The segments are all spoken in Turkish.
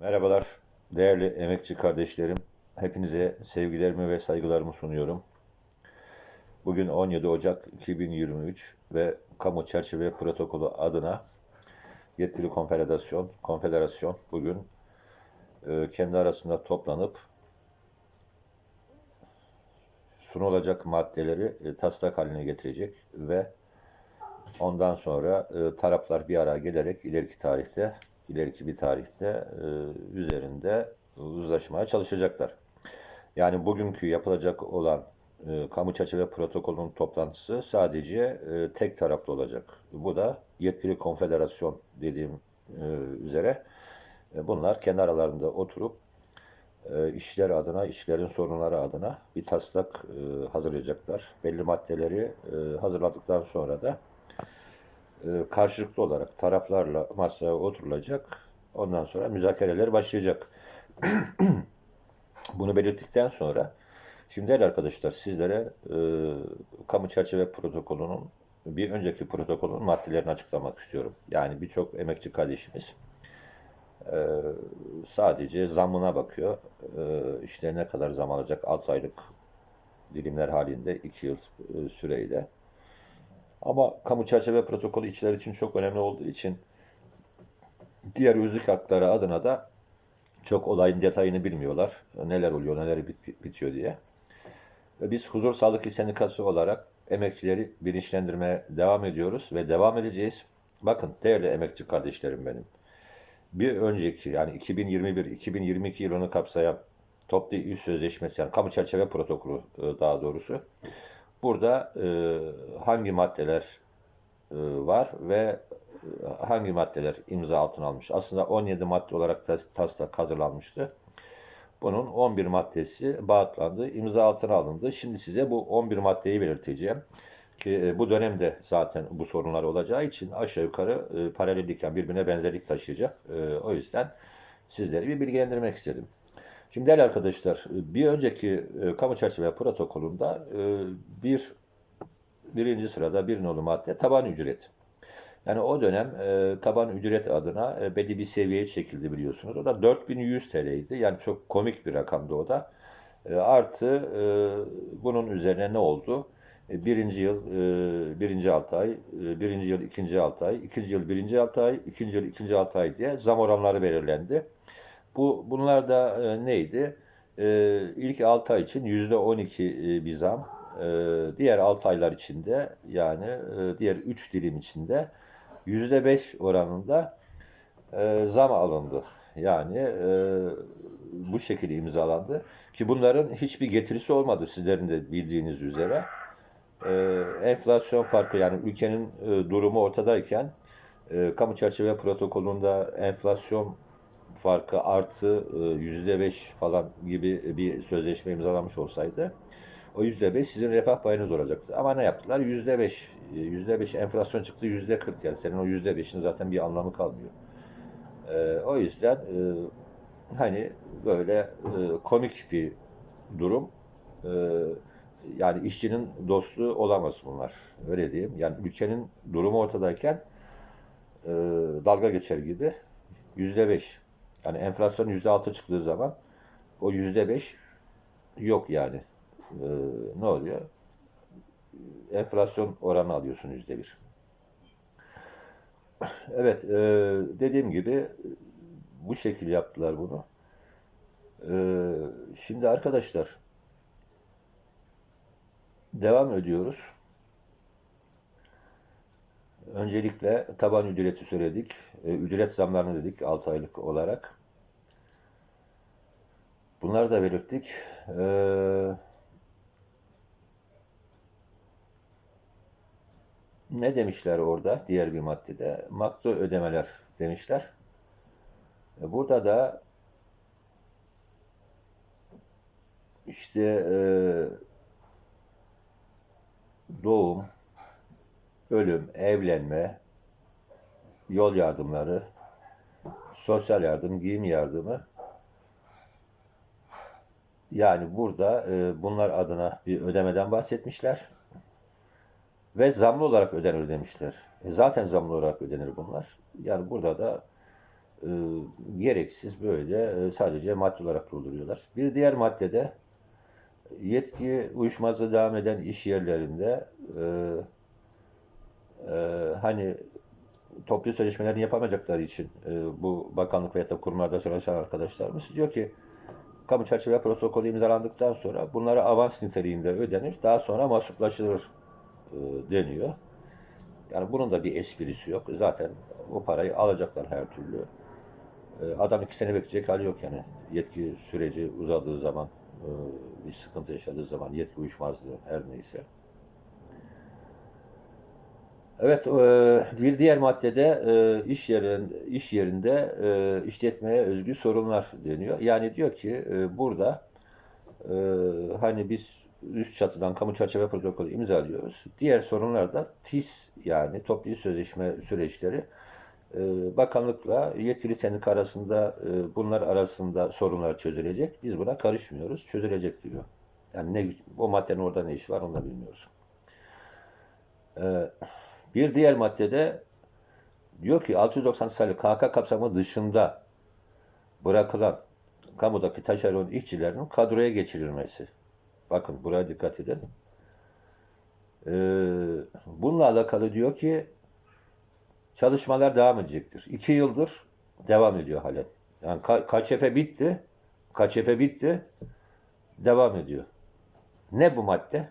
Merhabalar değerli emekçi kardeşlerim. Hepinize sevgilerimi ve saygılarımı sunuyorum. Bugün 17 Ocak 2023 ve Kamu Çerçeve Protokolü adına yetkili konfederasyon, konfederasyon bugün e, kendi arasında toplanıp sunulacak maddeleri e, taslak haline getirecek ve ondan sonra e, taraflar bir araya gelerek ileriki tarihte, ileriki bir tarihte e, üzerinde uzlaşmaya çalışacaklar. Yani bugünkü yapılacak olan e, kamu çerçeve protokolünün toplantısı sadece e, tek taraflı olacak. Bu da yetkili konfederasyon dediğim e, üzere bunlar kendi aralarında oturup işler adına, işlerin sorunları adına bir taslak hazırlayacaklar. Belli maddeleri e, hazırladıktan sonra da karşılıklı olarak taraflarla masaya oturulacak. Ondan sonra müzakereler başlayacak. Bunu belirttikten sonra şimdi değerli arkadaşlar sizlere e, kamu çerçeve protokolünün bir önceki protokolün maddelerini açıklamak istiyorum. Yani birçok emekçi kardeşimiz e, sadece zammına bakıyor. E, işte ne kadar zam alacak 6 aylık dilimler halinde 2 yıl e, süreyle. Ama kamu çerçeve protokolü işçiler için çok önemli olduğu için diğer özlük hakları adına da çok olayın detayını bilmiyorlar. Neler oluyor, neler bit- bitiyor diye. Biz Huzur Sağlık İş Sendikası olarak emekçileri bilinçlendirmeye devam ediyoruz ve devam edeceğiz. Bakın değerli emekçi kardeşlerim benim. Bir önceki yani 2021-2022 yılını kapsayan toplu iş sözleşmesi yani kamu çerçeve protokolü e, daha doğrusu. Burada e, hangi maddeler e, var ve e, hangi maddeler imza altına almış? Aslında 17 madde olarak tas- taslak hazırlanmıştı. Bunun 11 maddesi bağıtlandı, imza altına alındı. Şimdi size bu 11 maddeyi belirteceğim. Ki e, bu dönemde zaten bu sorunlar olacağı için aşağı yukarı e, paralellik birbirine benzerlik taşıyacak. E, o yüzden sizleri bir bilgilendirmek istedim. Şimdi değerli arkadaşlar, bir önceki e, kamu çerçeve protokolünde e, bir birinci sırada bir nolu madde taban ücret. Yani o dönem e, taban ücret adına e, belli bir seviyeye çekildi biliyorsunuz. O da 4100 TL'ydi. Yani çok komik bir rakamdı o da. E, artı e, bunun üzerine ne oldu? E, birinci yıl e, birinci altı ay, e, birinci yıl ikinci altı ay, ikinci yıl birinci altı ay, ikinci yıl ikinci altı ay diye zam oranları belirlendi. Bu bunlar da e, neydi? E, ilk 6 ay için %12 e, bir zam. E, diğer 6 aylar içinde yani e, diğer 3 dilim içinde %5 oranında e, zam alındı. Yani e, bu şekilde imzalandı. Ki bunların hiçbir getirisi olmadı sizlerin de bildiğiniz üzere. E, enflasyon farkı yani ülkenin e, durumu ortadayken e, kamu çerçeve protokolünde enflasyon farkı artı e, yüzde beş falan gibi bir sözleşme imzalanmış olsaydı o yüzde beş sizin refah payınız olacaktı. Ama ne yaptılar? Yüzde beş. Yüzde beş enflasyon çıktı yüzde kırk yani senin o yüzde beşin zaten bir anlamı kalmıyor. E, o yüzden e, hani böyle e, komik bir durum. E, yani işçinin dostu olamaz bunlar. Öyle diyeyim. Yani ülkenin durumu ortadayken e, dalga geçer gibi yüzde beş. Yani enflasyon yüzde altı çıktığı zaman o yüzde beş yok yani. Ee, ne oluyor? Enflasyon oranı alıyorsun yüzde bir. Evet, e, dediğim gibi bu şekilde yaptılar bunu. E, şimdi arkadaşlar devam ediyoruz. Öncelikle taban ücreti söyledik. E, ücret zamlarını dedik 6 aylık olarak. Bunları da belirttik. E, ne demişler orada diğer bir maddede? Maktu ödemeler demişler. E, burada da işte e, doğum, ölüm, evlenme, yol yardımları, sosyal yardım, giyim yardımı. Yani burada e, bunlar adına bir ödemeden bahsetmişler. Ve zamlı olarak ödenir demişler. E, zaten zamlı olarak ödenir bunlar. Yani burada da e, gereksiz böyle e, sadece madde olarak dolduruyorlar. Bir diğer maddede yetki uyuşmazlığı devam eden iş yerlerinde e, hani toplu sözleşmelerini yapamayacakları için e, bu bakanlık veya da kurumlarda çalışan arkadaşlarımız diyor ki kamu çerçeve protokolü imzalandıktan sonra bunlara avans niteliğinde ödenir. Daha sonra mahsuplaşılır e, deniyor. Yani bunun da bir esprisi yok. Zaten o parayı alacaklar her türlü. E, adam iki sene bekleyecek hali yok yani. Yetki süreci uzadığı zaman, e, bir sıkıntı yaşadığı zaman, yetki uyuşmazlığı her neyse. Evet, e, bir diğer maddede e, iş yerinde iş yerinde işletmeye özgü sorunlar deniyor. Yani diyor ki e, burada hani biz üst çatıdan kamu çerçeve protokolü imzalıyoruz. Diğer sorunlar da TİS yani toplu sözleşme süreçleri bakanlıkla yetkili sendika arasında bunlar arasında sorunlar çözülecek. Biz buna karışmıyoruz. Çözülecek diyor. Yani ne o maddenin orada ne işi var onu da bilmiyoruz. E, bir diğer maddede diyor ki 690 sayılı KK kapsamı dışında bırakılan kamudaki taşeron işçilerin kadroya geçirilmesi. Bakın buraya dikkat edin. Ee, bununla alakalı diyor ki çalışmalar devam edecektir. İki yıldır devam ediyor halen. Yani K- KÇP bitti. KÇP bitti. Devam ediyor. Ne bu madde?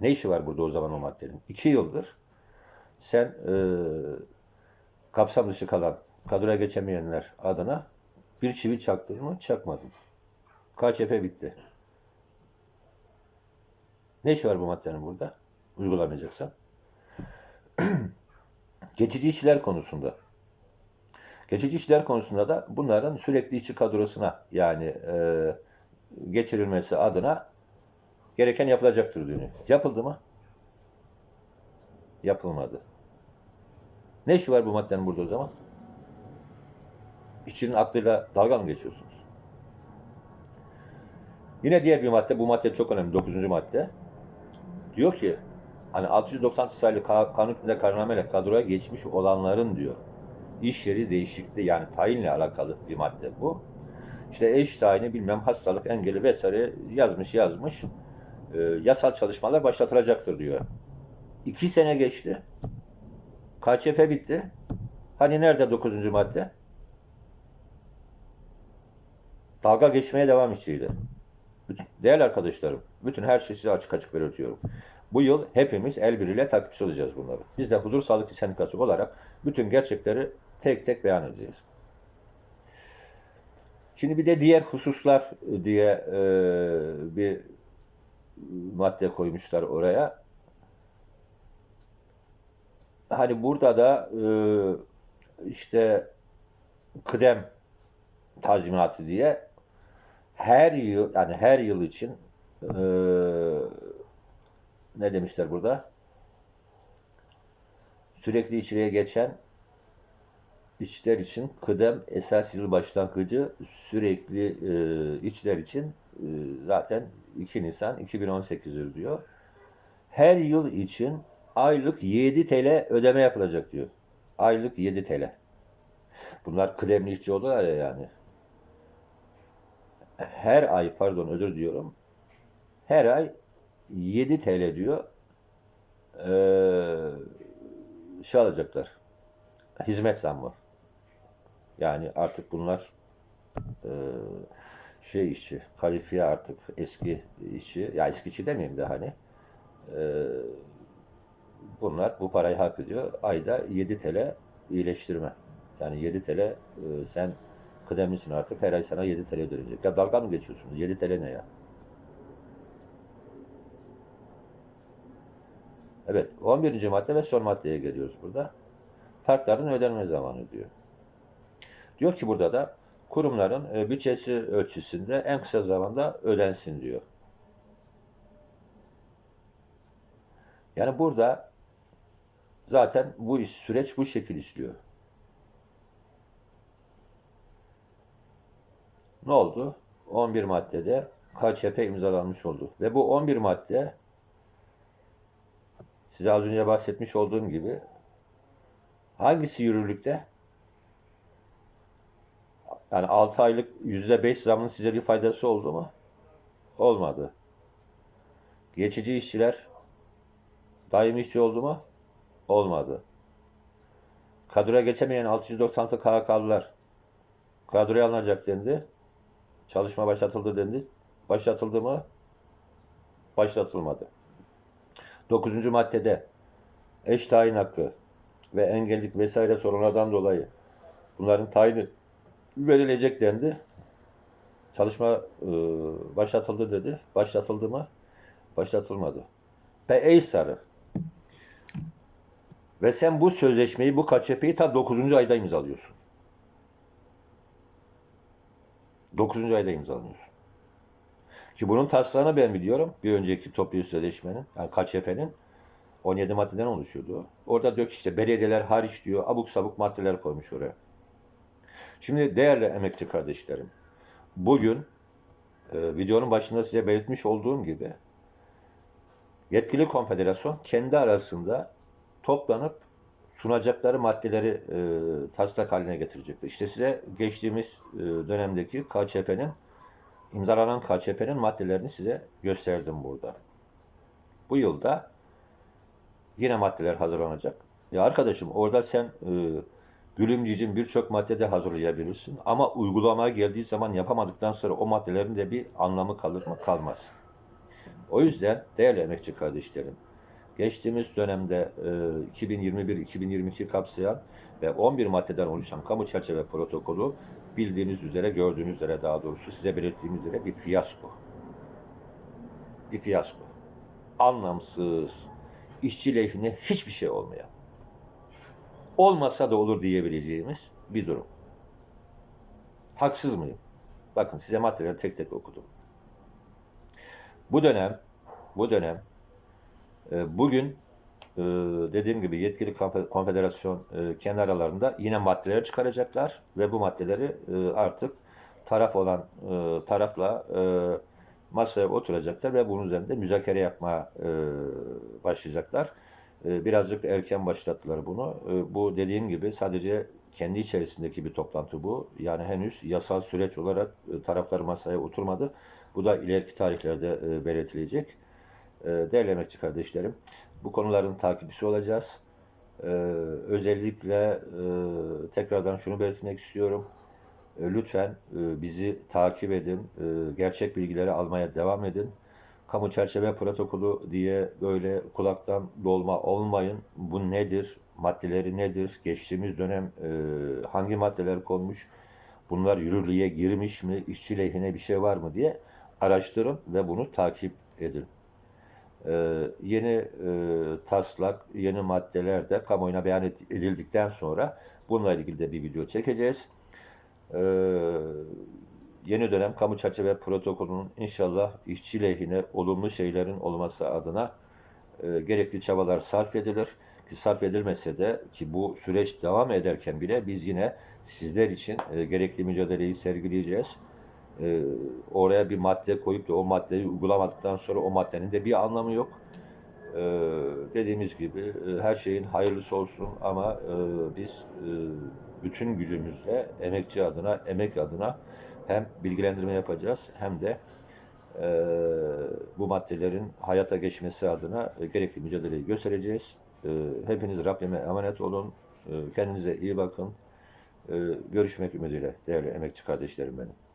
Ne işi var burada o zaman o maddenin? İki yıldır sen e, kapsam dışı kalan kadroya geçemeyenler adına bir çivi çaktın mı? Çakmadın. KÇP bitti. Ne işi var bu maddenin burada? Uygulamayacaksan. Geçici işçiler konusunda. Geçici işçiler konusunda da bunların sürekli işçi kadrosuna yani e, geçirilmesi adına gereken yapılacaktır diyor. Yapıldı mı? Yapılmadı. Ne işi var bu maddenin burada o zaman? İşçinin aklıyla dalga mı geçiyorsunuz? Yine diğer bir madde, bu madde çok önemli, 9. madde. Diyor ki, hani 690 sayılı ka- kanun hükmünde kararnameyle kadroya geçmiş olanların diyor, iş yeri değişikliği yani tayinle alakalı bir madde bu. İşte eş tayini bilmem hastalık engeli vesaire yazmış yazmış. Ee, yasal çalışmalar başlatılacaktır diyor. İki sene geçti. KÇP bitti. Hani nerede 9. madde? Dalga geçmeye devam. Bütün, değerli arkadaşlarım, bütün her şeyi size açık açık belirtiyorum. Bu yıl hepimiz el birliğiyle takipçi olacağız bunları. Biz de Huzur Sağlıkçı Sendikası olarak bütün gerçekleri tek tek beyan edeceğiz. Şimdi bir de diğer hususlar diye e, bir madde koymuşlar oraya. Hani burada da e, işte kıdem tazminatı diye her yıl yani her yıl için e, ne demişler burada? Sürekli içeriye geçen işçiler için kıdem esas yıl başlangıcı sürekli e, işçiler için e, zaten 2 Nisan 2018'dir diyor. Her yıl için aylık 7 TL ödeme yapılacak diyor. Aylık 7 TL. Bunlar kıdemli işçi oluyorlar ya yani. Her ay pardon özür diliyorum. Her ay 7 TL diyor. Ee, şey alacaklar. Hizmet zammı. Yani artık bunlar e, şey işçi, kalifiye artık eski işçi, ya eski işçi demeyeyim de hani e, bunlar bu parayı hak ediyor. Ayda 7 TL iyileştirme. Yani 7 TL e, sen kıdemlisin artık her ay sana 7 TL ödenecek. Ya dalga mı geçiyorsunuz? 7 TL ne ya? Evet, 11. madde ve son maddeye geliyoruz burada. Farkların ödenme zamanı diyor. Diyor ki burada da kurumların e, bütçesi ölçüsünde en kısa zamanda ödensin diyor. Yani burada zaten bu iş, süreç bu şekil işliyor. Ne oldu? 11 maddede KÇP imzalanmış oldu. Ve bu 11 madde size az önce bahsetmiş olduğum gibi hangisi yürürlükte? Yani 6 aylık %5 zamın size bir faydası oldu mu? Olmadı. Geçici işçiler daimi işçi oldu mu? Olmadı. Kadroya geçemeyen 696 KHK'lılar kadroya alınacak dendi. Çalışma başlatıldı dendi. Başlatıldı mı? Başlatılmadı. 9. maddede eş tayin hakkı ve engellik vesaire sorunlardan dolayı bunların tayini verilecek dendi. Çalışma e, başlatıldı dedi. Başlatıldı mı? Başlatılmadı. Ve ey sarı. Ve sen bu sözleşmeyi, bu KÇP'yi ta 9. ayda imzalıyorsun. 9. ayda imzalıyorsun. Ki bunun taslağını ben biliyorum. Bir önceki toplu sözleşmenin, yani KÇP'nin 17 maddeden oluşuyordu. Orada diyor ki işte belediyeler hariç diyor abuk sabuk maddeler koymuş oraya. Şimdi değerli emekçi kardeşlerim, bugün e, videonun başında size belirtmiş olduğum gibi yetkili konfederasyon kendi arasında toplanıp sunacakları maddeleri e, taslak haline getirecektir. İşte size geçtiğimiz e, dönemdeki KÇP'nin imzalanan KÇP'nin maddelerini size gösterdim burada. Bu yılda yine maddeler hazırlanacak. Ya arkadaşım orada sen e, gülümcicin birçok maddede hazırlayabilirsin ama uygulamaya geldiği zaman yapamadıktan sonra o maddelerin de bir anlamı kalır mı? Kalmaz. O yüzden değerli emekçi kardeşlerim, geçtiğimiz dönemde e, 2021-2022 kapsayan ve 11 maddeden oluşan kamu çerçeve protokolü bildiğiniz üzere, gördüğünüz üzere daha doğrusu size belirttiğim üzere bir fiyasko. Bir fiyasko. Anlamsız, işçi lehine hiçbir şey olmayan, olmasa da olur diyebileceğimiz bir durum. Haksız mıyım? Bakın size maddeleri tek tek okudum. Bu dönem, bu dönem e, bugün e, dediğim gibi yetkili konfe- konfederasyon e, kendi aralarında yine maddeleri çıkaracaklar ve bu maddeleri artık taraf olan tarafla masaya oturacaklar ve bunun üzerinde müzakere yapmaya başlayacaklar. E, birazcık erken başlattılar bunu. E, bu dediğim gibi sadece kendi içerisindeki bir toplantı bu. Yani henüz yasal süreç olarak e, taraflar masaya oturmadı. Bu da ileriki tarihlerde e, belirtilecek. E, değerli emekçi kardeşlerim, bu konuların takipçisi olacağız. Özellikle e, tekrardan şunu belirtmek istiyorum. Lütfen bizi takip edin, gerçek bilgileri almaya devam edin. Kamu çerçeve protokolü diye böyle kulaktan dolma olmayın. Bu nedir? Maddeleri nedir? Geçtiğimiz dönem e, hangi maddeler konmuş? Bunlar yürürlüğe girmiş mi? İşçi lehine bir şey var mı diye araştırın ve bunu takip edin. Ee, yeni e, taslak, yeni maddeler de kamuoyuna beyan edildikten sonra bununla ilgili de bir video çekeceğiz. Ee, yeni dönem kamu çerçeve protokolünün inşallah işçi lehine olumlu şeylerin olması adına e, gerekli çabalar sarf edilir. Ki sarf edilmese de ki bu süreç devam ederken bile biz yine sizler için e, gerekli mücadeleyi sergileyeceğiz. E, oraya bir madde koyup da o maddeyi uygulamadıktan sonra o maddenin de bir anlamı yok. E, dediğimiz gibi e, her şeyin hayırlısı olsun ama e, biz e, bütün gücümüzle emekçi adına, emek adına hem bilgilendirme yapacağız hem de e, bu maddelerin hayata geçmesi adına e, gerekli mücadeleyi göstereceğiz. E, hepiniz Rabbime emanet olun. E, kendinize iyi bakın. E, görüşmek ümidiyle değerli emekçi kardeşlerim benim.